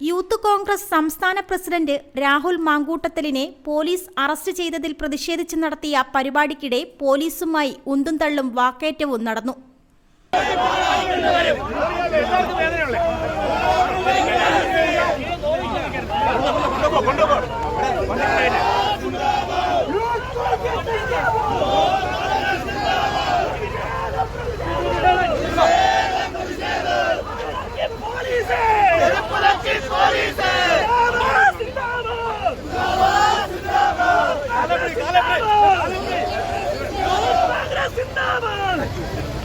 Youth Congress സംസ്ഥാന president Rahul മാങ്കൂട്ടത്തലിനെ police arrest ചെയ്തതിൽ പ്രതിഷേധിച്ച് നടത്തിയ പരിപാടിക്കിടെ പോലീസുമായി ഉന്തും തള്ളും വാക്കേറ്റവും നടന്നു.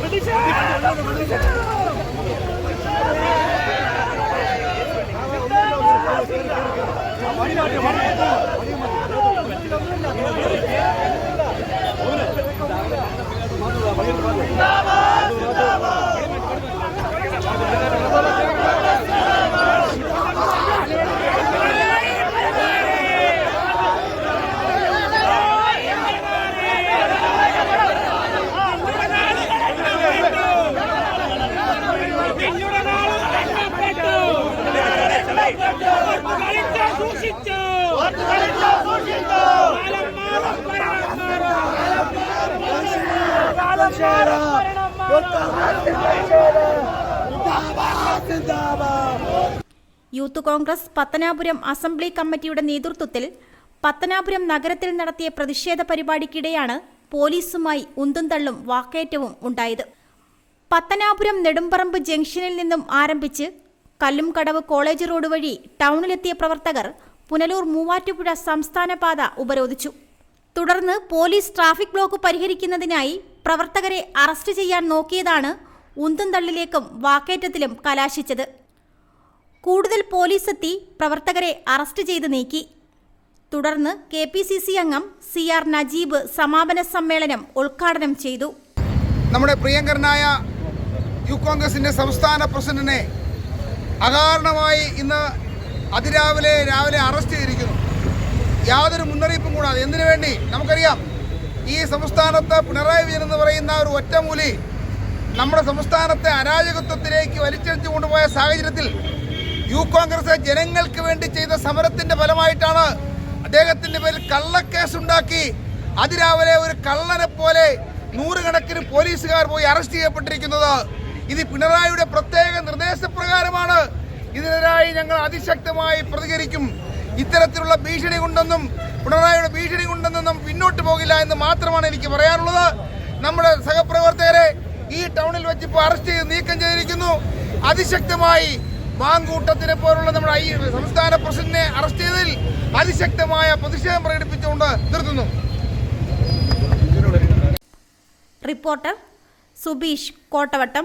மணி യൂത്ത് കോൺഗ്രസ് പത്തനാപുരം അസംബ്ലി കമ്മിറ്റിയുടെ നേതൃത്വത്തിൽ പത്തനാപുരം നഗരത്തിൽ നടത്തിയ പ്രതിഷേധ പരിപാടിക്കിടെയാണ് പോലീസുമായി ഉന്തും തള്ളും വാക്കേറ്റവും ഉണ്ടായത്. പത്തനാപുരം നെടുമ്പറമ്പ് ജംഗ്ഷനിൽ നിന്നും ആരംഭിച്ച് കല്ലുംകടവ് കോളേജ് റോഡ് വഴി ടൗണിലെത്തിയ പ്രവർത്തകർ പുനലൂർ മൂവാറ്റുപുഴ സംസ്ഥാന പാത ഉപരോധിച്ചു. തുടർന്ന് പോലീസ് ട്രാഫിക് ബ്ലോക്ക് പരിഹരിക്കുന്നതിനായി പ്രവർത്തകരെ അറസ്റ്റ് ചെയ്യാൻ നോക്കിയതാണ് ഉന്തുംതള്ളിലേക്കും വാക്കേറ്റത്തിലും കലാശിച്ചത്. കൂടുതൽ പോലീസ് എത്തി പ്രവർത്തകരെ അറസ്റ്റ് ചെയ്ത് നീക്കി. തുടർന്ന് കെ പി സി സി അംഗം സി ആർ നജീബ് സമാപന സമ്മേളനം ഉദ്ഘാടനം ചെയ്തു. നമ്മുടെ പ്രിയങ്കരനായ യു കോൺഗ്രസിന്റെ സംസ്ഥാന പ്രസിഡന്റിനെ അകാരണമായി ഇന്ന് അതിരാവിലെ രാവിലെ അറസ്റ്റ് ചെയ്തിരിക്കുന്നു. യാതൊരു മുന്നറിയിപ്പും കൂടാതെ. എന്തിനു വേണ്ടി? നമുക്കറിയാം. ഈ സംസ്ഥാനത്ത് പിണറായി വിജയൻ എന്ന് പറയുന്ന ഒരു ഒറ്റമൂലി നമ്മുടെ സംസ്ഥാനത്തെ അരാജകത്വത്തിലേക്ക് വലിച്ചെടുത്തു കൊണ്ടുപോയ സാഹചര്യത്തിൽ യു കോൺഗ്രസ് ജനങ്ങൾക്ക് വേണ്ടി ചെയ്ത സമരത്തിന്റെ ഫലമായിട്ടാണ് അദ്ദേഹത്തിന്റെ പേരിൽ കള്ളക്കേസ് ഉണ്ടാക്കി അതിരാവിലെ ഒരു കള്ളനെ പോലെ നൂറുകണക്കിന് പോലീസുകാർ പോയി അറസ്റ്റ് ചെയ്യപ്പെട്ടിരിക്കുന്നത്. ഇത് പിണറായിയുടെ പ്രത്യേക നിർദ്ദേശപ്രകാരമാണ്. ഇതിനെതിരായി ഞങ്ങൾ അതിശക്തമായി പ്രതികരിക്കും. ഇത്തരത്തിലുള്ള ഭീഷണി കൊണ്ടൊന്നും പിണറായിയുടെ ഭീഷണി കൊണ്ടൊന്നും നാം പിന്നോട്ട് പോകില്ല എന്ന് മാത്രമാണ് എനിക്ക് പറയാനുള്ളത്. നമ്മുടെ സഹപ്രവർത്തകരെ ഈ ടൗണിൽ വെച്ച് ഇപ്പോൾ അറസ്റ്റ് ചെയ്ത് നീക്കം ചെയ്തിരിക്കുന്നു. അതിശക്തമായി മാങ്കൂട്ടത്തിനെ പോലുള്ള നമ്മുടെ ഐ സംസ്ഥാന പ്രസിഡന്റിനെ അറസ്റ്റ് ചെയ്തതിൽ അതിശക്തമായ പ്രതിഷേധം പ്രകടിപ്പിച്ചുകൊണ്ട് നിർത്തുന്നു. റിപ്പോർട്ടർ സുബീഷ് കോട്ടവട്ടം.